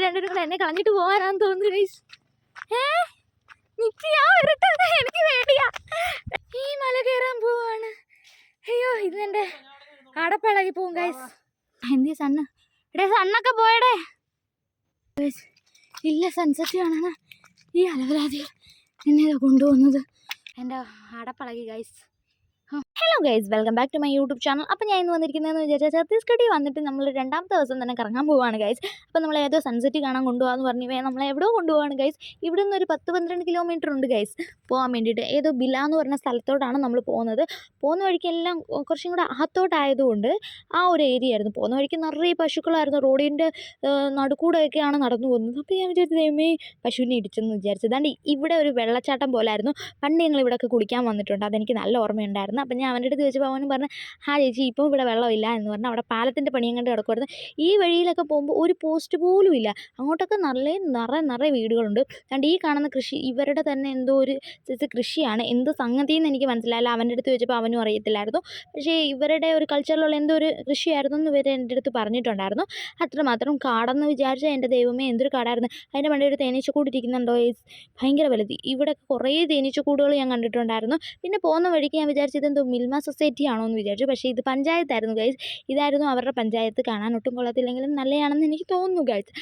ഇവർ കൂടെ എന്നെ കളഞ്ഞിട്ട് പോകാനാന്ന് തോന്നുന്നു ഗൈസ് ഏ? നിക്ക് ഞാൻ എനിക്ക് വേണ്ടിയാ. ഈ മല കയറാൻ പോവാണ്. അയ്യോ ഇത് എന്റെ അടപ്പിളകി പോവും ഗൈസ് എന്തിയ സണ്ണ്? എടേ സണ്ണൊക്കെ പോയടേ. ഇല്ല സൺസെറ്റ് കാണാനാ ഈ അലവരാതി എന്നെ കൊണ്ടുപോകുന്നത്. എന്റെ അടപ്പളകി guys hello guys welcome back to my YouTube channel അപ്പോൾ ഞാൻ ഇന്ന് വന്നിരിക്കുന്നതെന്ന് വിചാരിച്ചാൽ ഛത്തീസ്ഗഡിൽ വന്നിട്ട് നമ്മൾ രണ്ടാമത്തെ ദിവസം തന്നെ കറങ്ങാൻ പോവുകയാണ് ഗൈസ് അപ്പോൾ നമ്മൾ ഏതോ സൺസെറ്റ് കാണാൻ കൊണ്ടുപോകാമെന്ന് പറഞ്ഞു നമ്മളെ എവിടെയോ കൊണ്ടുപോവാണ് ഗൈസ് ഇവിടെ നിന്ന് ഒരു പത്ത് പന്ത്രണ്ട് കിലോമീറ്റർ ഉണ്ട് ഗൈസ് പോകാൻ വേണ്ടിയിട്ട്. ഏതോ ബില എന്ന് പറഞ്ഞ സ്ഥലത്തോട്ടാണ് നമ്മൾ പോകുന്നത്. പോകുന്ന വഴിക്കെല്ലാം കുറച്ചും കൂടെ അകത്തോട്ടായതുകൊണ്ട് ആ ഒരു ഏരിയ ആയിരുന്നു. പോകുന്ന വഴിക്ക് നിറയെ പശുക്കളായിരുന്നു. റോഡിന്റെ നടുക്കൂടെയൊക്കെയാണ് നടന്നു പോകുന്നത്. അപ്പോൾ ഞാൻ വിചാരിച്ചത് ദൈവമേ പശുവിനെ ഇടിച്ചെന്ന് വിചാരിച്ചത് ഇവിടെ ഒരു വെള്ളച്ചാട്ടം പോലായിരുന്നു. പണ്ട് ഞങ്ങൾ ഇവിടെയൊക്കെ കുളിക്കാൻ വന്നിട്ടുണ്ട്. അതെനിക്ക് നല്ല ഓർമ്മയുണ്ടായിരുന്നു. അപ്പം ഞാൻ അവന്റെ അടുത്ത് ചോദിച്ചപ്പോൾ അവനും പറഞ്ഞു ആ ചേച്ചി ഇപ്പോൾ ഇവിടെ വെള്ളമില്ല എന്ന് പറഞ്ഞാൽ അവിടെ പാലത്തിന്റെ പണിയും കണ്ട് കിടക്കുമായിരുന്നു ഈ വഴിയിലൊക്കെ പോകുമ്പോൾ ഒരു പോസ്റ്റ് പോലും ഇല്ല. അങ്ങോട്ടൊക്കെ നല്ല നിറയെ നിറയെ വീടുകളുണ്ട്. കണ്ട് ഈ കാണുന്ന കൃഷി ഇവരുടെ തന്നെ എന്തോ ഒരു കൃഷിയാണ്. എന്ത് സംഗതിയെന്ന് എനിക്ക് മനസ്സിലായില്ല. അവന്റെ അടുത്ത് ചോദിച്ചപ്പോൾ അവനും അറിയത്തില്ലായിരുന്നു. പക്ഷേ ഇവരുടെ ഒരു കൾച്ചറിലുള്ള എന്തോ ഒരു കൃഷിയായിരുന്നു എന്ന് ഇവർ എന്റെ അടുത്ത് പറഞ്ഞിട്ടുണ്ടായിരുന്നു. അത്രമാത്രം കാടെന്ന് വിചാരിച്ച എന്റെ ദൈവമേ എന്തൊരു കാടായിരുന്നു. അതിന്റെ മണ്ടയിൽ ഒരു തേനീച്ചക്കൂട് ഇരിക്കുന്നുണ്ടോ? ഭയങ്കര വലുത്. ഇവിടെ കുറേ തേനീച്ചക്കൂടുകൾ ഞാൻ കണ്ടിട്ടുണ്ടായിരുന്നു. പിന്നെ പോകുന്ന വഴിക്ക് ഞാൻ വിചാരിച്ചത് എന്തോ മിൽമ സൊസൈറ്റി ആണോ എന്ന് വിചാരിച്ചു. പക്ഷേ ഇത് പഞ്ചായത്തായിരുന്നു ഗൈസ്. ഇതായിരുന്നു അവരുടെ പഞ്ചായത്ത്. കാണാൻ ഒട്ടും കൊള്ളത്തില്ലെങ്കിലും നല്ലതാണെന്ന് എനിക്ക് തോന്നുന്നു ഗൈസ്.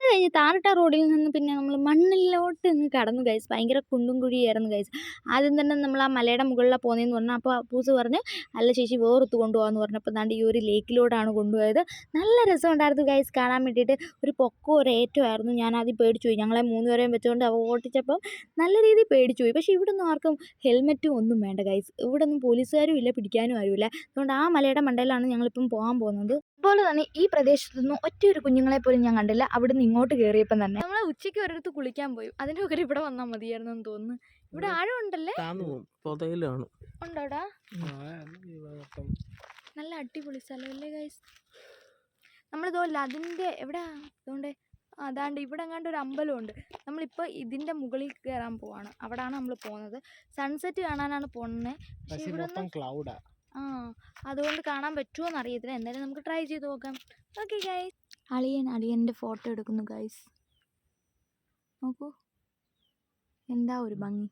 അത് കഴിഞ്ഞ് താറിട്ട റോഡിൽ നിന്ന് പിന്നെ നമ്മൾ മണ്ണിലോട്ട് അങ്ങ് കടന്നു ഗൈസ് ഭയങ്കര കുണ്ടും കുഴിയായിരുന്നു ഗൈസ് ആദ്യം തന്നെ നമ്മൾ ആ മലയുടെ മുകളിലാണ് പോകുന്നതെന്ന് പറഞ്ഞു അപ്പോൾ അപ്പൂസ് പറഞ്ഞ് അല്ല ചേച്ചി വേറൊത്ത് കൊണ്ടുപോകാമെന്ന് പറഞ്ഞപ്പോൾ ദാണ്ട് ഈ ഒരു ലേക്കിലോട്ടാണ് കൊണ്ടുപോയത്. നല്ല രസമുണ്ടായിരുന്നു ഗൈസ് കാണാൻ വേണ്ടിയിട്ട്. ഒരു പൊക്കോ ഒരു ഏറ്റമായിരുന്നു ഞാൻ ആദ്യം പേടിച്ചു പോയി. ഞങ്ങളെ മൂന്ന് മൂന്നുപേരെയും വെച്ചുകൊണ്ട് അവ ഓട്ടിച്ചപ്പോൾ നല്ല രീതിയിൽ പേടിച്ചു പോയി. പക്ഷേ ഇവിടെ ഒന്നും ആർക്കും ഹെൽമെറ്റും ഒന്നും വേണ്ട ഗൈസ് ഇവിടെ ഒന്നും പോലീസുകാരും ഇല്ല പിടിക്കാനും ആരുമില്ല. അതുകൊണ്ട് ആ മലയുടെ മണ്ടയിലാണ് ഞങ്ങളിപ്പം പോകാൻ പോകുന്നത്. അതുപോലെ തന്നെ ഈ പ്രദേശത്തുനിന്ന് ഒറ്റ ഒരു കുഞ്ഞുങ്ങളെ പോലും ഞാൻ കണ്ടില്ല. അവിടെ നിന്ന് ഇങ്ങോട്ട് കയറിയപ്പം തന്നെ. നമ്മൾ ഉച്ചയ്ക്ക് ഒരിടത്ത് കുളിക്കാൻ പോയി. അതിന്റെ പകരം ഇവിടെ വന്നാൽ മതിയായിരുന്നു എന്ന് തോന്നുന്നു. ഇവിടെ ആഴം ഉണ്ടല്ലേ? ഉണ്ടോടാ നല്ല അടിപൊളി സ്ഥലമല്ലേ ഗൈസ് നമ്മളിതുപോലെ അതിന്റെ എവിടെ? അതുകൊണ്ട് അതാണ്ട് ഇവിടെ എങ്ങാണ്ട് ഒരു അമ്പലമുണ്ട് നമ്മളിപ്പോൾ ഇതിന്റെ മുകളിൽ കയറാൻ പോവാണ്. അവിടാണ് നമ്മൾ പോകുന്നത് സൺസെറ്റ് കാണാനാണ് പോകുന്നത് പക്ഷേ ഇവിടെ മൊത്തം ക്ലൗഡാ ആ അതുകൊണ്ട് കാണാൻ പറ്റുമോ എന്നറിയത്തില്ല എന്തായാലും നമുക്ക് ട്രൈ ചെയ്ത് നോക്കാം. ഓക്കെ ഗൈസ് അളിയൻ അളിയന്റെ ഫോട്ടോ എടുക്കുന്നു ഗൈസ് നോക്കൂ. എന്താ ഒരു ഭംഗി.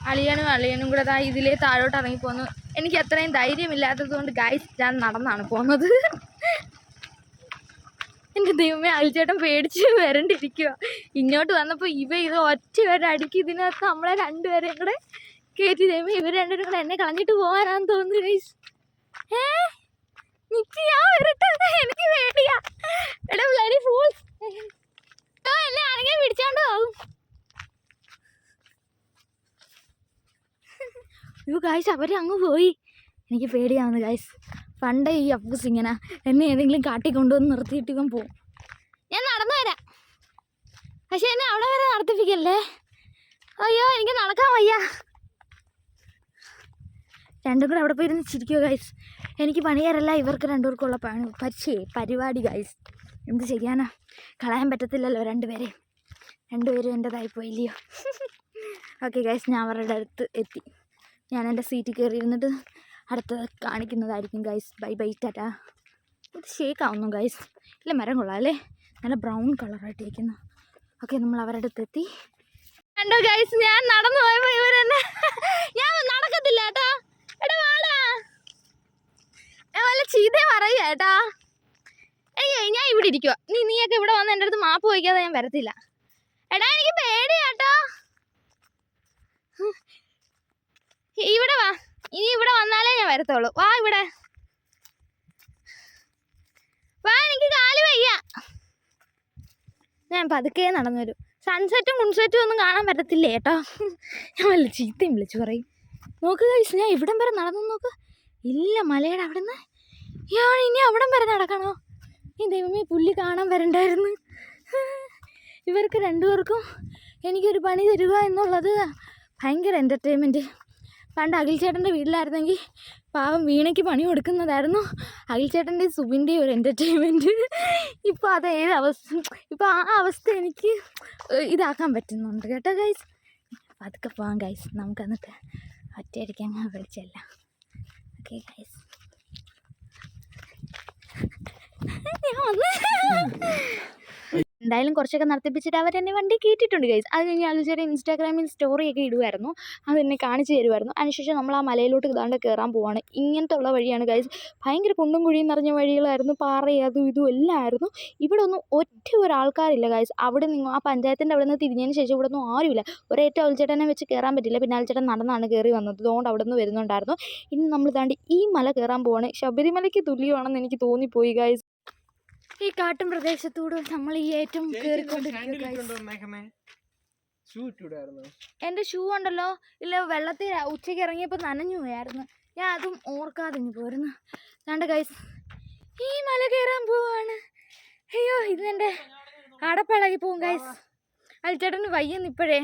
അളിയനും അളിയനും കൂടെ ദാ ഇതിലേ താഴോട്ട് ഇറങ്ങി പോന്നു. എനിക്ക് അത്രയും ധൈര്യമില്ലാത്തത് കൊണ്ട് ഗൈസ് ഞാൻ നടന്നാണ് പോകുന്നത് എന്റെ ദൈവമേ അൽച്ചേട്ടൻ പേടിച്ച് വരണ്ടിരിക്കുക ഇങ്ങോട്ട് വന്നപ്പോൾ ഇവ ഇത് ഒറ്റ വരെ അടുക്കി ഇതിനകത്ത് നമ്മളെ രണ്ടുപേരെയും കൂടെ കയറ്റി ദൈവമേ ഇവർ രണ്ടുപേരും കൂടെ എന്നെ കളഞ്ഞിട്ട് പോകാനാന്ന് തോന്നുന്നു എനിക്ക് പേടിയാ എടാ ബ്ലഡി ഫൂൾസ് എല്ലാം ആരെങ്കിലും പിടിച്ചാണ്ട് പോകും അയ്യോ ഗായ്സ് അവർ അങ്ങ് പോയി. എനിക്ക് പേടിയാവുന്നു ഗായ്സ് പണ്ടേ ഈ അപ്പൂസ് ഇങ്ങനെ എന്നെ ഏതെങ്കിലും കാട്ടി കൊണ്ടുവന്ന് നിർത്തിയിട്ട് ഇവൻ പോവും. ഞാൻ നടന്നു വരാം. പക്ഷെ എന്നെ അവിടെ വരെ നടത്തിപ്പിക്കല്ലേ? അയ്യോ എനിക്ക് നടക്കാൻ വയ്യ. രണ്ടും കൂടെ അവിടെ പോയിരുന്ന് ചിരിക്കുക ഗൈസ് എനിക്ക് പണിയാരല്ല ഇവർക്ക് രണ്ടുപേർക്കുള്ള പണി പരിചയ പരിപാടി ഗൈസ് എന്ത് ചെയ്യാനാ? കളയാൻ പറ്റത്തില്ലല്ലോ രണ്ടുപേരെയും രണ്ടുപേരും എന്റെതായി പോയില്ലയോ? ഓക്കെ ഗൈസ് ഞാൻ അവരുടെ അടുത്ത് എത്തി. ഞാൻ എന്റെ സീറ്റിൽ കയറി ഇരുന്നിട്ട് അടുത്തത് കാണിക്കുന്നതായിരിക്കും ഗൈസ് ബൈ ബൈ ടാറ്റാ ഇത് ഷേക്ക് ആവുന്നു ഗൈസ് ഇല്ല മരം കൊള്ളാം നല്ല ബ്രൗൺ കളറായിട്ടിരിക്കുന്നു ഓക്കെ നമ്മൾ അവരുടെ അടുത്ത് എത്തി. കണ്ടോ ഗൈസ് ഞാൻ നടന്നു പോയപ്പോൾ ഇവരെന്നെ ഞാൻ നടക്കത്തില്ല ഏട്ടാ എടാ വാടാ. പറയുക ഏട്ടാ. ഏയ് ഞാൻ ഇവിടെ ഇരിക്കുക നീ നീയൊക്കെ ഇവിടെ വന്ന് എന്റെ അടുത്ത് മാപ്പ് വയ്ക്കാതെ ഞാൻ വരത്തില്ല. എടാ എനിക്ക് പേടിയാട്ടോ. ഇവിടെ വാ. ഇനി ഇവിടെ വന്നാലേ ഞാൻ വരത്തുള്ളൂ. വാ ഇവിടെ. വാ എനിക്ക് കാൽ വയ്യ. ഞാൻ പതുക്കെ നടന്നു വരും സൺസെറ്റും മുൺസെറ്റും ഒന്നും കാണാൻ പറ്റത്തില്ല ഞാൻ വല്ല ചീത്തയും വിളിച്ചു പറയും. നോക്ക് കഴിച്ച് ഞാൻ ഇവിടം വരെ നടന്നു നോക്ക്. ഇല്ല മലയുടെ അവിടെ നിന്ന് ഇനി അവിടം വരെ നടക്കണോ? ഈ ദൈവമേ പുല്ല് കാണാൻ വരണ്ടായിരുന്നു. ഇവർക്ക് രണ്ടുപേർക്കും എനിക്കൊരു പണി തരിക എന്നുള്ളത് ഭയങ്കര എന്റർടൈൻമെന്റ് പണ്ട് അഖിൽ ചേട്ടന്റെ വീട്ടിലായിരുന്നെങ്കിൽ പാവം വീണയ്ക്ക് പണി കൊടുക്കുന്നതായിരുന്നു. അഖിൽ ചേട്ടന്റെ സുബിന്റെ ഒരു എന്റർടൈൻമെന്റ് ഇപ്പോൾ അത് ഏത് അവസ്ഥ ഇപ്പോൾ ആ അവസ്ഥ എനിക്ക് ഇതാക്കാൻ പറ്റുന്നുണ്ട് കേട്ടോ ഗൈസ് അതൊക്കെ പോകാം ഗൈസ് നമുക്ക് എന്നിട്ട് ഒറ്റയടിക്കാൻ ഞാൻ വിളിച്ചല്ല. ഓക്കെ ഗൈസ് ഞാൻ എന്തായാലും കുറച്ചൊക്കെ നടത്തിപ്പിച്ചിട്ട് അവർ എന്നെ വണ്ടി കയറ്റിയിട്ടുണ്ട് ഗൈസ് അത് കഴിഞ്ഞ് അൽച്ചേട്ടൻ ഇൻസ്റ്റാഗ്രാമിൽ സ്റ്റോറിയൊക്കെ ഇടുമായിരുന്നു അത് എന്നെ കാണിച്ച് തരുമായിരുന്നു അതിനുശേഷം നമ്മൾ ആ മലയിലോട്ട് ഇതാണ്ട് കയറാൻ പോവാണ്. ഇങ്ങനത്തെ ഉള്ള വഴിയാണ് ഗൈസ് ഭയങ്കര കുണ്ടും കുഴിയും നിറഞ്ഞ വഴികളായിരുന്നു. പാറയും അതും ഇതും എല്ലാം ആയിരുന്നു. ഇവിടെ ഒന്നും ഒറ്റ ഒരാൾക്കാരില്ല ഗൈസ് അവിടെ നിന്നും ആ പഞ്ചായത്തിന്റെ അവിടെ നിന്ന് തിരിഞ്ഞതിന് ശേഷം ഇവിടെ ഒന്നും ആരുമില്ല. ഒരേറ്റ അൽച്ചേട്ടനെ വെച്ച് കയറാൻ പറ്റില്ല. പിന്നെ അൽച്ചേട്ടൻ നടന്നാണ് കയറി വന്നത്. അതുകൊണ്ട് അവിടെ നിന്ന് വരുന്നുണ്ടായിരുന്നു. ഇനി നമ്മൾ താണ്ടി ഈ മല കയറാൻ പോവാണ്. ശബരിമലയ്ക്ക് തുല്യമാണെന്ന് എനിക്ക് തോന്നിപ്പോയി ഗൈസ് ഈ കാട്ടും പ്രദേശത്തൂടെ നമ്മൾ ഈ ഏറ്റവും കേറിക്കൊണ്ടിരിക്കുന്നു എന്റെ ഷൂ ഇട്ടൂടായിരുന്നു. എന്റെ ഷൂ ഉണ്ടല്ലോ. ഇല്ല വെള്ളത്തിൽ ഉച്ചയ്ക്ക് ഇറങ്ങിയപ്പോൾ നനഞ്ഞു പോയായിരുന്നു. ഞാൻ അതും ഓർക്കാതെ ഇനി പോരുന്നു. രണ്ട് കൈസ് ഈ മല കയറാൻ പോവാണ്. അയ്യോ ഇതിനെ അടപ്പിളകി പോവും കൈസ് അൽച്ചേട്ടന് വയ്യെന്ന് ഇപ്പോഴേ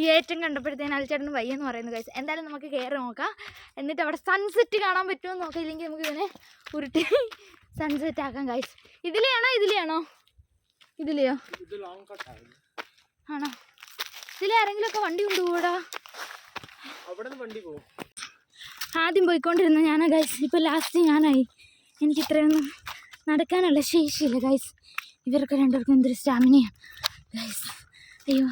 ഈ ഏറ്റം കണ്ടപ്പോഴത്തേന് അൽച്ചേട്ടന് വയ്യെന്ന് പറയുന്നു കൈസ് എന്തായാലും നമുക്ക് കയറി നോക്കാം. എന്നിട്ട് അവിടെ സൺസെറ്റ് കാണാൻ പറ്റുമോ നോക്കാം. ഇല്ലെങ്കിൽ നമുക്ക് ഇതിനെ ഉരുട്ടി സൺസെറ്റ് ആക്കാം ഗൈസ് ഇതിലെയാണോ? ഇതിലെയാണോ? ഇതിലെയോ? ആണോ? ഇതിലെ ആരെങ്കിലും ഒക്കെ വണ്ടി കൊണ്ടുപോടാ ആദ്യം പോയിക്കൊണ്ടിരുന്ന ഞാനാ ഗൈസ് ഇപ്പൊ ലാസ്റ്റ് ഞാനായി. എനിക്ക് ഇത്രയൊന്നും നടക്കാനുള്ള ശേഷിയില്ല ഗൈസ് ഇവർക്ക് രണ്ടുപേർക്കും എന്തൊരു സ്റ്റാമിനയാണ് ഗൈസ് അയ്യോ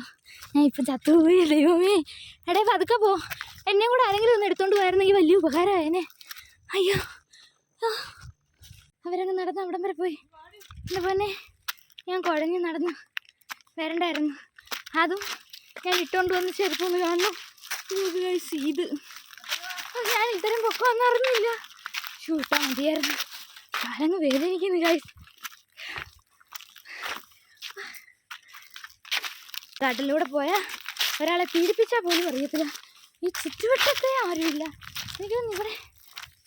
ഞാൻ ഇപ്പം ചത്തുപോയി ദൈവമേ. എടേ പതുക്കെ പോ. എന്നെ കൂടെ ആരെങ്കിലും ഒന്ന് എടുത്തോണ്ട് പോയിരുന്നെങ്കിൽ വലിയ ഉപകാരമായേനെ അയ്യോ. അവരങ്ങ് നടന്ന് അവിടം വരെ പോയി. പൊന്നെ ഞാൻ കുഴഞ്ഞ് നടന്ന് വരണ്ടായിരുന്നു. അതും ഞാൻ ഇട്ടുകൊണ്ട് വന്ന് ചെറുപ്പം കാണുന്നു. ഇത് ഞാൻ ഇത്തരം പൊക്കമൊന്നും അറിഞ്ഞില്ല. ഷൂട്ടാ മതിയായിരുന്നു. കാലങ്ങ് വേദനിക്കുന്നു ഗൈസ് കടലിലൂടെ പോയാൽ ഒരാളെ പീഡിപ്പിച്ചാൽ പോലും അറിയത്തില്ല. ഈ ചുറ്റുവട്ടത്തെ ആരുമില്ല. എനിക്കൊന്നും ഇവിടെ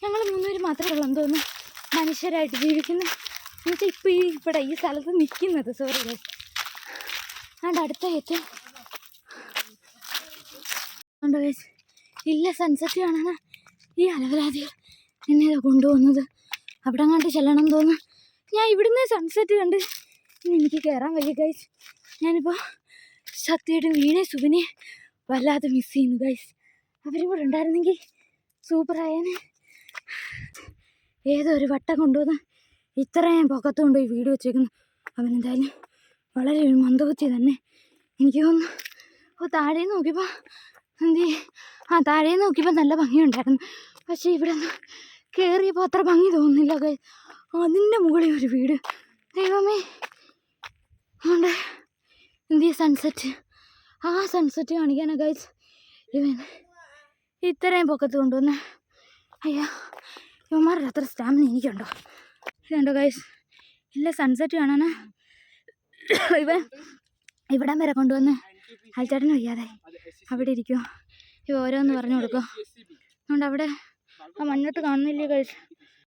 ഞങ്ങൾ മൂന്നുപേര് മാത്രമേ ഉള്ളൂ തോന്നുന്നു. മനുഷ്യരായിട്ട് ജീവിക്കുന്നു എന്നുവെച്ചാൽ ഇപ്പോൾ ഈ ഇവിടെ ഈ സ്ഥലത്ത് നിൽക്കുന്നത് സോറി ഗൈസ് അതുകൊണ്ട് അടുത്ത ഗൈസ് ഇല്ല സൺസെറ്റ് കാണാൻ ഈ അലവലാതികൾ എന്നെ കൊണ്ടുപോകുന്നത് അവിടെ അങ്ങോട്ട് ചെല്ലണം തോന്നുന്നു. ഞാൻ ഇവിടുന്ന് സൺസെറ്റ് കണ്ട് എനിക്ക് കയറാൻ വയ്യ ഗൈസ് ഞാനിപ്പോൾ ശക്തിയുടെ വീണെ സുബിനെ വല്ലാതെ മിസ് ചെയ്യുന്നു ഗൈസ് അവരും കൂടെ ഉണ്ടായിരുന്നെങ്കിൽ സൂപ്പറായേനെ ഏതോ ഒരു വട്ടം കൊണ്ടുവന്ന് ഇത്രയും പൊക്കത്തുകൊണ്ട് ഈ വീട് വെച്ചേക്കുന്നു. അവനെന്തായാലും വളരെ ഒരു മന്ദബുദ്ധി തന്നെ. എനിക്ക് തോന്നുന്നു ഓ താഴെ നോക്കിയപ്പോൾ എന്തി ആ താഴെ നോക്കിയപ്പോൾ നല്ല ഭംഗിയുണ്ടായിരുന്നു. പക്ഷേ ഇവിടെ നിന്ന് കയറിയപ്പോൾ അത്ര ഭംഗി തോന്നുന്നില്ല അതിന്റെ മുകളിൽ ഒരു വീട്. ദൈവമേ. അതുകൊണ്ട് എന്തി സൺസെറ്റ് ആ സൺസെറ്റ് കാണിക്കാനാ ഗൈസ്. ഇവൻ ഇത്രയും പൊക്കത്ത് കൊണ്ടുവന്ന് അയ്യോ ഇവന്മാരുടെ അത്ര സ്റ്റാമിന എനിക്കുണ്ടോ? ഇതുണ്ടോ ഗൈസ് ഇല്ല സൺസെറ്റ് കാണാനാ. ഇവൻ ഇവിടം വരെ കൊണ്ടുവന്ന് അൽച്ചേട്ടന് വയ്യാതെ അവിടെ ഇരിക്കുമോ ഇവ ഓരോന്ന് പറഞ്ഞു കൊടുക്കും. അതുകൊണ്ട് അവിടെ ആ മഞ്ഞത്ത് കാണുന്നില്ലേ ഗൈസ്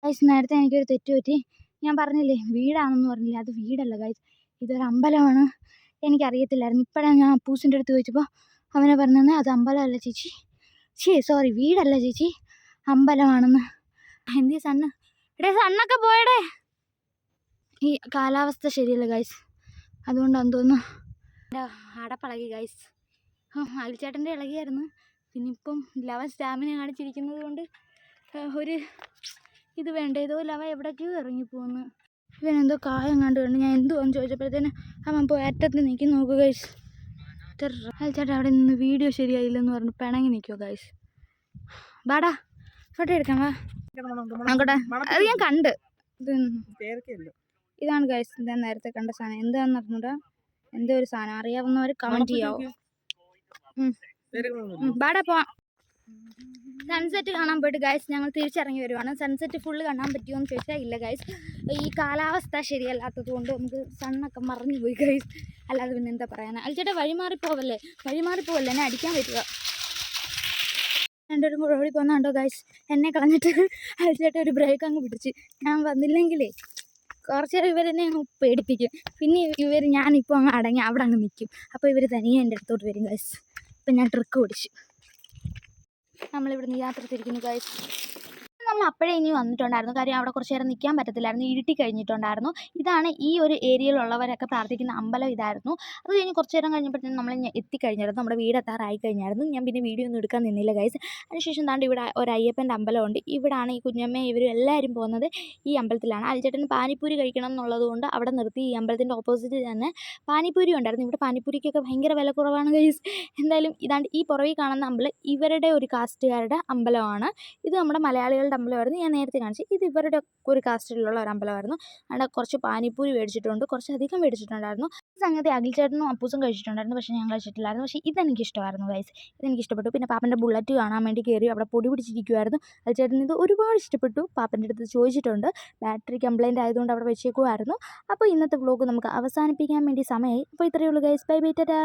ഗൈസ് നേരത്തെ എനിക്കൊരു തെറ്റ് പറ്റി. ഞാൻ പറഞ്ഞില്ലേ വീടാണെന്ന് പറഞ്ഞില്ലേ? അത് വീടല്ല ഗൈസ് ഇതൊരു അമ്പലമാണ്. എനിക്കറിയത്തില്ലായിരുന്നു. ഇപ്പോഴാണ് ഞാൻ അപ്പൂസിന്റെ അടുത്ത് ചോദിച്ചപ്പോൾ അവനെ പറഞ്ഞത് അത് അമ്പലമല്ല ചേച്ചി. ചേ സോറി വീടല്ല ചേച്ചി. അമ്പലമാണെന്ന്. എന്തി സണ്ണ്? എടേ സണ്ണൊക്കെ പോയടേ. ഈ കാലാവസ്ഥ ശരിയല്ല ഗൈസ് അതുകൊണ്ടാന്ന് തോന്നുന്നു. എന്റെ അടപ്പളകി ഗൈസ് അയൽച്ചേട്ടന്റെ ഇളകിയായിരുന്നു. പിന്നെ ഇപ്പം ലവൻ സ്റ്റാമിന കാണിച്ചിരിക്കുന്നത് കൊണ്ട് ഒരു ഇത് വേണ്ട? ഏതോ ലവ എവിടേക്കോ ഇറങ്ങിപ്പോന്ന്. ഇവനെന്തോ കായം കണ്ടു കണ്ട്. ഞാൻ എന്തുവാന്ന് ചോദിച്ചപ്പോഴത്തേന് അവൻ പോയി അറ്റത്ത് നിൽക്കി നോക്കുക ഗൈസ് അയൽച്ചേട്ടൻ അവിടെ നിന്ന് വീഡിയോ ശരിയായില്ലെന്ന് പറഞ്ഞു പിണങ്ങി നിൽക്കുമോ ഗൈസ് വാടാ ഫോട്ടോ എടുക്കാം വാ. നോക്കട്ടെ അത് ഞാൻ കണ്ട്. ഇതാണ് ഗൈസ് ഞാൻ നേരത്തെ കണ്ട സാധനം. എന്താന്ന് അറിഞ്ഞൂടാ? എന്തോ ഒരു സാധനം. അറിയാവുന്നവർ കമന്റ് ചെയ്യാവോ? ബാടാ പോവാം സൺസെറ്റ് കാണാൻ പോയിട്ട് ഗൈസ് ഞങ്ങൾ തിരിച്ചിറങ്ങി വരുവാണ്. സൺസെറ്റ് ഫുള്ള് കാണാൻ പറ്റുമോ എന്ന് ചോദിച്ചാൽ ഇല്ല ഗൈസ് ഈ കാലാവസ്ഥ ശരിയല്ലാത്തത് കൊണ്ട് നമുക്ക് സണ്ണൊക്കെ മറിഞ്ഞു പോയി ഗൈസ് അല്ലാതെ പിന്നെ എന്താ പറയാനാ? അൽച്ചേട്ടാ വഴിമാറി പോവല്ലേ? വഴിമാറി പോവല്ലേ? എന്നെ അടിക്കാൻ പറ്റുക രണ്ടുപേരും കൂടെ ഓടി പോകുന്നുണ്ടോ ഗൈസ് എന്നെ കളഞ്ഞിട്ട് അയച്ചിട്ട് ഒരു ബ്രേക്ക് അങ്ങ് പിടിച്ച്. ഞാൻ വന്നില്ലെങ്കിലേ കുറച്ച് നേരം ഇവരെന്നെ അങ്ങ് പേടിപ്പിക്കും. പിന്നെ ഇവർ ഞാനിപ്പോൾ അങ്ങ് അടങ്ങി അവിടെ അങ്ങ് നിൽക്കും അപ്പോൾ ഇവർ തനിയെ എന്റെ അടുത്തോട്ട് വരും ഗൈസ് അപ്പം ഞാൻ ട്രിക്ക് പിടിച്ചു നമ്മളിവിടുന്ന് യാത്ര തിരിക്കുന്നു ഗൈസ് നമ്മൾ അപ്പോഴേ ഇനി വന്നിട്ടുണ്ടായിരുന്നു. കാര്യം അവിടെ കുറച്ച് നേരം നിൽക്കാൻ പറ്റത്തില്ലായിരുന്നു. ഇരുട്ടി കഴിഞ്ഞിട്ടുണ്ടായിരുന്നു. ഇതാണ് ഈ ഒരു ഏരിയയിലുള്ളവരൊക്കെ പ്രാർത്ഥിക്കുന്ന അമ്പലം ഇതായിരുന്നു. അത് കഴിഞ്ഞ് കുറച്ച് നേരം കഴിഞ്ഞപ്പോഴത്തേനും നമ്മൾ എത്തിക്കഴിഞ്ഞായിരുന്നു നമ്മുടെ വീട് എത്താറായി കഴിഞ്ഞായിരുന്നു ഞാൻ പിന്നെ വീഡിയോ ഒന്നും എടുക്കാൻ നിന്നില്ല ഗൈസ് അതിനുശേഷം താണ്ട് ഇവിടെ ഒരു അയ്യപ്പന്റെ അമ്പലമുണ്ട്. ഇവിടാണ് ഈ കുഞ്ഞമ്മ ഇവരും എല്ലാവരും പോകുന്നത് ഈ അമ്പലത്തിലാണ്. അൽച്ചേട്ടന് പാനിപ്പൂരി കഴിക്കണം എന്നുള്ളത് കൊണ്ട് അവിടെ നിർത്തി ഈ അമ്പലത്തിന്റെ ഓപ്പോസിറ്റ് തന്നെ പാനിപ്പൂരി ഉണ്ടായിരുന്നു. ഇവിടെ പാനിപ്പൂരിക്കൊക്കെ ഭയങ്കര വില കുറവാണ് ഗൈസ് എന്തായാലും ഇതാണ്ട് ഈ പുറകിൽ കാണുന്ന അമ്പലം ഇവരുടെ ഒരു കാസ്റ്റുകാരുടെ അമ്പലമാണ്. ഇത് നമ്മുടെ മലയാളികളുടെ അമ്പലമായിരുന്നു. ഞാൻ നേരത്തെ കാണിച്ചു. ഇത് ഇവരുടെ ഒരു കാസ്റ്റിലുള്ള ഒരു അമ്പലമായിരുന്നു. അവിടെ കുറച്ച് പാനിപ്പൂരി മേടിച്ചിട്ടുണ്ട്. കുറച്ച് അധികം മേടിച്ചിട്ടുണ്ടായിരുന്നു. സംഗതി സംഗതി അഖിൽച്ചേട്ടനും അപ്പൂസും കഴിച്ചിട്ടുണ്ടായിരുന്നു. പക്ഷേ ഞാൻ കഴിച്ചിട്ടില്ലായിരുന്നു. പക്ഷേ ഇതെനിക്ക് ഇഷ്ടമായിരുന്നു ഗൈസ് ഇതെനിക്ക് ഇഷ്ടപ്പെട്ടു പിന്നെ പാപ്പന്റെ ബുള്ളറ്റ് കാണാൻ വേണ്ടി കയറി അവിടെ പൊടി പിടിച്ചിരിക്കുമായിരുന്നു അഖിൽച്ചേട്ടൻ ഇത് ഒരുപാട് ഇഷ്ടപ്പെട്ടു. പാപ്പന്റെ അടുത്ത് ചോദിച്ചിട്ടുണ്ട്. ബാറ്ററി കംപ്ലൈന്റ് ആയതുകൊണ്ട് അവിടെ വെച്ചേക്കുമായിരുന്നു അപ്പോൾ ഇന്നത്തെ വ്ലോഗ് നമുക്ക് അവസാനിപ്പിക്കാൻ വേണ്ടി സമയമായി. അപ്പോൾ ഇത്രയേ ഉള്ളൂ ഗൈസ് ബൈ ബൈ ടാറ്റാ